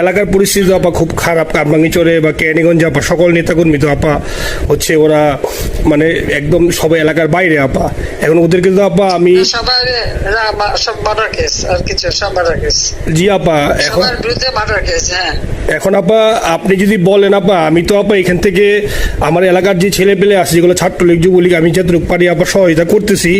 এলাকার পরিস্থিতি তো আপা খুব খারাপ। কারবাঙ্গিচরে বা ক্যানিগঞ্জে আপা সকল নেতাকর্মী তো আপা হচ্ছে ওরা মানে একদম সবাই এলাকার বাইরে আপা। এখন ওদেরকে তো আপা আমি জি আপা এখন হ্যাঁ। এখন আপা আপনি যদি বলেন আপা আমি তো আপা এখান থেকে আমার এলাকার যে ছেলে পেলে আছে যেগুলো ছাত্রলীগ যুবলীগ আমি যতটুকু পারি আপা সহায়তা করতেছি।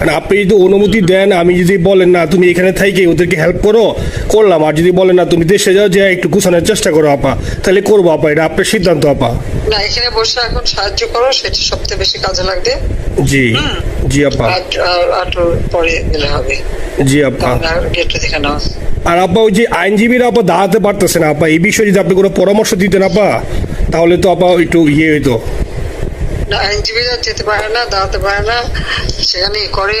আর আপনি যদি অনুমতি দেন আমি যদি বলেন না তুমি এখানে থাইকে ওদেরকে হেল্প করো করলাম। আর যদি বলেন না তুমি দেশে যাও যে একটু গুছানোর চেষ্টা করো আপা। তাহলে করব আপা এটা আপনার সিদ্ধান্ত আপা। না এখানে বসে এখন সাহায্য করো সেটা সবচেয়ে বেশি কাজে লাগবে। জি জি আপা। পরে গেলে হবে। জি আপা। গেটটা দেখে নাও। আর আপা ওই যে আইনজীবীরা আপা দাঁড়াতে পারতেছে না আপা। এই বিষয়ে যদি আপনি কোনো পরামর্শ দিতেন আপা তাহলে তো আপা একটু ইয়ে হইতো। না আইনজীবীরা যেতে পারে না দাঁড়াতে পারে না সেখানে করে।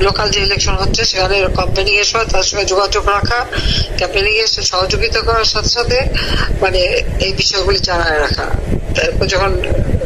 লোকাল যে ইলেকশন হচ্ছে, সেখানে ক্যাম্পেনিং এর সময় তার সঙ্গে যোগাযোগ রাখা ক্যাম্পেনিং এর সহযোগিতা করার সাথে সাথে মানে এই বিষয়গুলি জানায় রাখা। তারপর যখন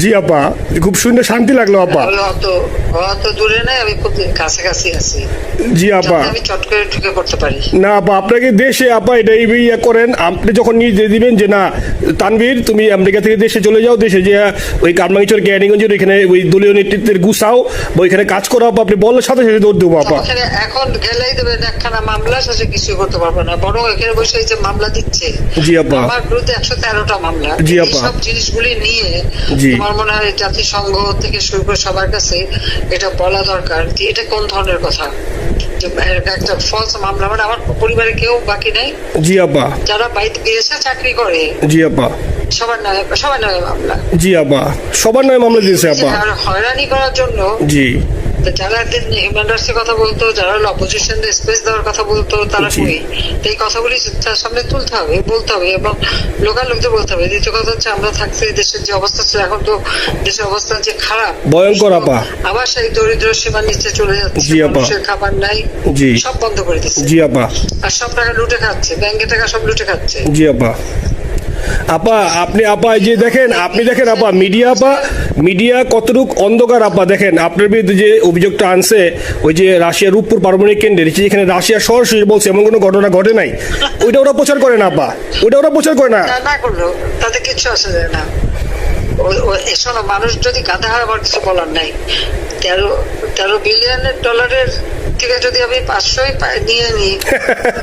জি আপা। খুব শুনে শান্তি লাগল আপা। অত অত দূরে নাই আমি খুব কাছাকাছি আছি। জি আপা। আমি চট করে ঢুকে পড়তে পারি। না আপা আপনাকে দেশে আপা এটা ইয়ে করেন আপনি যখন নিজে দিবেন যে না তানভীর তুমি আমেরিকা থেকে দেশে চলে যাও দেশে যে ওই কারমাঙ্গিচর ক্যানিগঞ্জের এখানে ওই দলীয় নেতৃত্বের গুছাও বা ওইখানে কাজ করো আপা আপনি বলার সাথে সাথে দৌড় দেবো আপা। এখন গেলেই দেবেন একখানা মামলা শেষে কিছু করতে পারব না। বরং এখানে বসে এই যে মামলা দিচ্ছে জি আপা। আমার বিরুদ্ধে একশো তেরোটা মামলা। জি আপা। সব জিনিসগুলি নিয়ে জি। আমার মনে হয় জাতিসংঘ থেকে শুরু করে সবার কাছে এটা বলা দরকার যে এটা কোন ধরনের কথা? যে একটা ফলস মামলা মানে আমার পরিবারে কেউ বাকি নাই? জি আপা। যারা বাইরে গিয়েছে চাকরি করে। জি আপা। সবার নামে সবার নামে মামলা। জি সবার দিয়েছে আপা হয়রানি করার জন্য জি। যারা হিউম্যান রাইটস কথা বলতো যারা অপোজিশন স্পেস দেওয়ার কথা বলতো তারা কই? এই কথাগুলি তার সামনে তুলতে হবে বলতে হবে এবং লোকাল লোকদের বলতে হবে। দ্বিতীয় কথা হচ্ছে আমরা থাকতে দেশের যে অবস্থা ছিল এখন তো দেশের অবস্থা যে খারাপ ভয়ঙ্কর আপা। আবার সেই দরিদ্র সীমার নিচে চলে যাচ্ছে জি মানুষের খাবার নাই জি। সব বন্ধ করে দিচ্ছে। জি আপা আর সব টাকা লুটে খাচ্ছে ব্যাংকের টাকা সব লুটে খাচ্ছে। জি আপা আপা, আপনি আপা, এই যে দেখেন, আপনি দেখেন আপা মিডিয়া আপা মিডিয়া কতটুক অন্ধকার আপা, দেখেন, আপনার বিরুদ্ধে যে অভিযোগটা আনছে, ওই যে রাশিয়ার রূপপুর পারমাণবিক কেন্দ্রের যেখানে রাশিয়া সরাসরি বলছে, এমন কোনো ঘটনা ঘটে নাই। ওইটা ওরা প্রচার করে না আপা, ওইটা ওরা প্রচার করে না। না করল, তাতে কিছু আসে না। শোনো মানুষ যদি গাধা হয় আমার কিছু বলার নাই। তেরো তেরো বিলিয়নের ডলারের থেকে যদি আমি পাঁচশোই নিয়ে নিই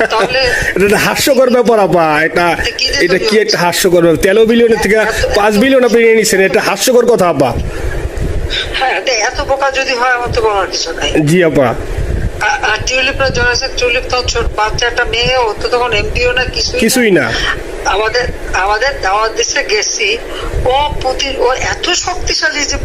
তাহলে এটা হাস্যকর ব্যাপার আপা। এটা এটা কি একটা হাস্যকর ব্যাপার? তেরো বিলিয়নের থেকে পাঁচ বিলিয়ন আপনি নিয়ে নিচ্ছেন এটা হাস্যকর কথা আপা। হ্যাঁ এত বোকা যদি হয় আমার তো বলার কিছু নাই। জি আপা। আর- টিউলিপরা জয়েছে টিউলিপ তো ছোট বাচ্চা একটা মেয়ে ও তো তখন এমপিও না কিছুই না। কিছুই না। আমাদের আমাদের দাওয়াত দেশে গেছি। ও পুতিন ও এত শক্তিশালী যে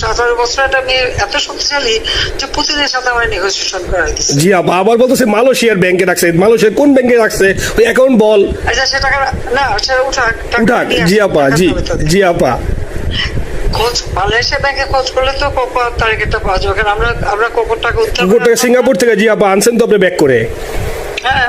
সতেরো বছর একটা মেয়ে এত শক্তিশালী যে পুতিনের সাথে আমার নেগোসিয়েশন করাই দিচ্ছে জি আপা আবার বলতেছে মালয়েশিয়ার ব্যাংকে রাখছে। মালয়েশিয়ার কোন ব্যাংকে রাখছে? ওই অ্যাকাউন্ট বল। আচ্ছা সে টাকা না সেটা উঠাক উঠাক। জি আপা জি জি আপা। খোঁজ মালয়েশিয়া ব্যাংকে খোঁজ করলে তো কত তারিখটা পাওয়া যাবে কারণ আমরা আমরা কখন টাকা উদ্ধার সিঙ্গাপুর থেকে জি আপা আনছেন তো আপনি ব্যাক করে। হ্যাঁ।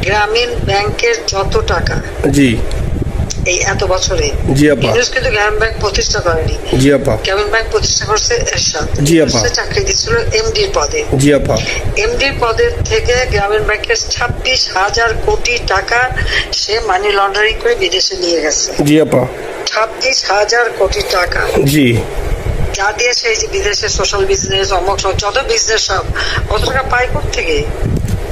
গ্রামীণ ব্যাংকের যত টাকা জি। এই এত বছরে জি, আপা। ইউনুস কিন্তু গ্রামীণ ব্যাংক প্রতিষ্ঠা করেনি। জি আপা। গ্রামীণ ব্যাংক প্রতিষ্ঠা করছে এরশাদ। জি, আপা। সে চাকরি দিচ্ছিল এমডির পদে। জি আপা। এমডির পদের থেকে গ্রামীণ ব্যাংকের ছাব্বিশ হাজার কোটি টাকা সে মানি লন্ডারিং করে বিদেশে নিয়ে গেছে। জি আপা। ছাব্বিশ হাজার কোটি টাকা। জি। যা দিয়েছে এই যে বিদেশে সোশ্যাল বিজনেস অমক যত বিজনেস সব কত টাকা পায় থেকে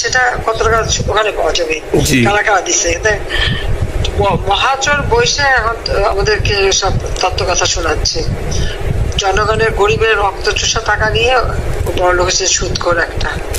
সেটা কত টাকা ওখানে পাওয়া যাবে। কারা কারা দিচ্ছে মহাচর বৈশে এখন আমাদেরকে সব তত্ত্ব কথা শোনাচ্ছে। জনগণের গরিবের রক্ত চুষা টাকা নিয়ে বড় লোক হচ্ছে সুদ করে একটা।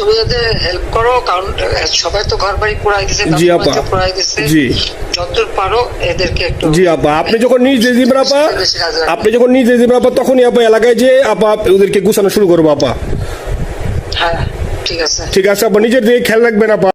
তুমি হেল্প করো কারণ সবাই তো ঘর বাড়ি দিছে জি, আপা। দিছে। জি। যত পারো এদেরকে একটু জি আপা আপনি যখন নিজ আপা আপনি যখন নিজ আপা তখনই আপা এলাকায় যে আপা ওদেরকে গুছানো শুরু করব আপা। হ্যাঁ ঠিক আছে। ঠিক আছে আপা নিজের দিকে খেয়াল রাখবেন আপা।